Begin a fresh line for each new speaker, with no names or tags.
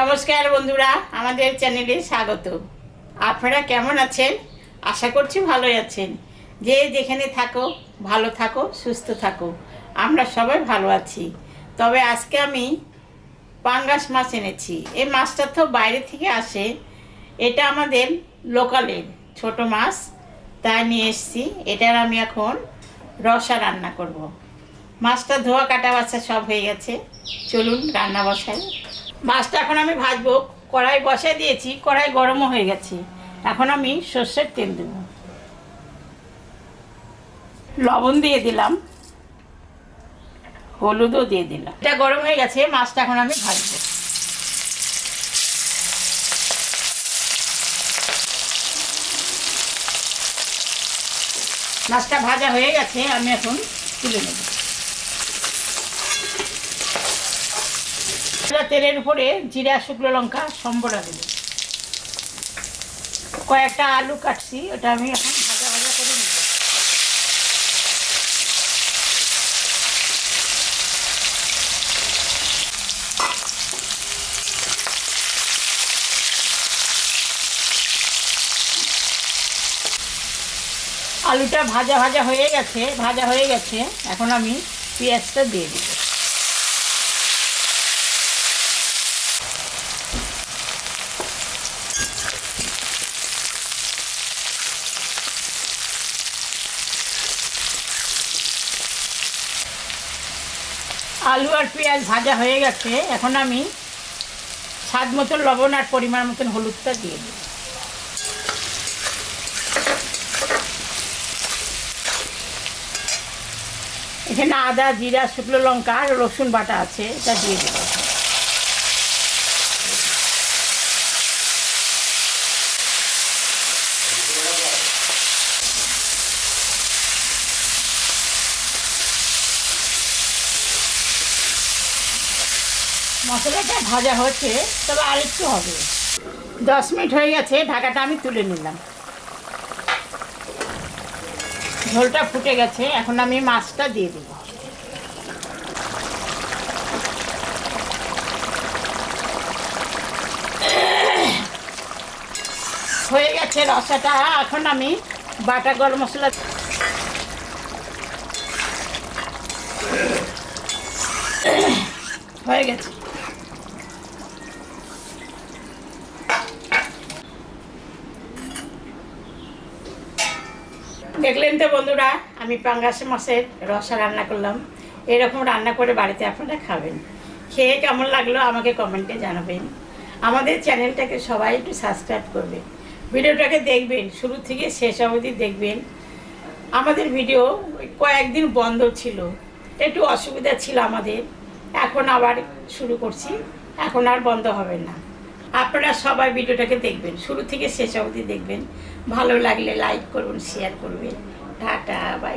নমস্কার বন্ধুরা, আমাদের চ্যানেলে স্বাগত। আপনারা কেমন আছেন? আশা করছি ভালোই আছেন। যে যেখানে থাকো, ভালো থাকো, সুস্থ থাকো। আমরা সবাই ভালো আছি। তবে আজকে আমি পাঙ্গাস মাছ এনেছি। এই মাছটা তো বাইরে থেকে আসে। এটা আমাদের লোকালের ছোট মাছ। তাই নিয়ে এসেছি। এটার আমি এখন রসা রান্না করব। মাছটা ধোয়া কাটা বাচ্চা সব হয়ে গেছে। চলুন রান্না বসাই। মাছটা এখন আমি ভাজবো, কড়াই বসাই দিয়েছি, কড়াই গরমও হয়ে গেছে। এখন আমি সর্ষের তেল দেব। লবণ দিয়ে দিলাম, হলুদও দিয়ে দিলাম। এটা গরম হয়ে গেছে, মাছটা এখন আমি ভাজবো। মাছটা ভাজা হয়ে গেছে, আমি এখন তুলে নেব। তেলের উপরে জিরা, শুকনো লঙ্কা, সম্বরা দেব। কয়েকটা আলু কাটছি, ওটা আমি এখন ভাজা ভাজা করে নেব। আলুটা ভাজা ভাজা হয়ে গেছে, ভাজা হয়ে গেছে। এখন আমি পেঁয়াজটা দিয়ে দিব। আলু আর পেঁয়াজ ভাজা হয়ে গেছে, এখন আমি স্বাদ মতন লবণ আর পরিমাণ মতন হলুদটা দিয়ে দিই। এখানে আদা, জিরা, শুকনো লঙ্কা আর রসুন বাটা আছে, এটা দিয়ে দেবো। মশলাটা ভাজা হচ্ছে, তবে আর একটু হবে। দশ মিনিট হয়ে গেছে, ঢাকাটা আমি তুলে নিলাম। ঝোলটা ফুটে গেছে, এখন আমি মাছটা দিয়ে দেব। হয়ে গেছে রসাটা, এখন আমি বাটা গরম মশলা হয়ে গেছে। দেখলেন তো বন্ধুরা, আমি পাঙ্গাস মাছের রসা রান্না করলাম। এরকম রান্না করে বাড়িতে আপনারা খাবেন। খেয়ে কেমন লাগল আমাকে কমেন্টে জানাবেন। আমাদের চ্যানেলটাকে সবাই একটু সাবস্ক্রাইব করবে। ভিডিওটাকে দেখবেন, শুরু থেকে শেষ অবধি দেখবেন। আমাদের ভিডিও কয়েকদিন বন্ধ ছিল। একটু অসুবিধা ছিল আমাদের। এখন আবার শুরু করছি। এখন আর বন্ধ হবে না। আপনারা সবাই ভিডিওটাকে দেখবেন, শুরু থেকে শেষ অবধি দেখবেন। ভালো লাগলে লাইক করুন শেয়ার করবেন টাটা বাই বাই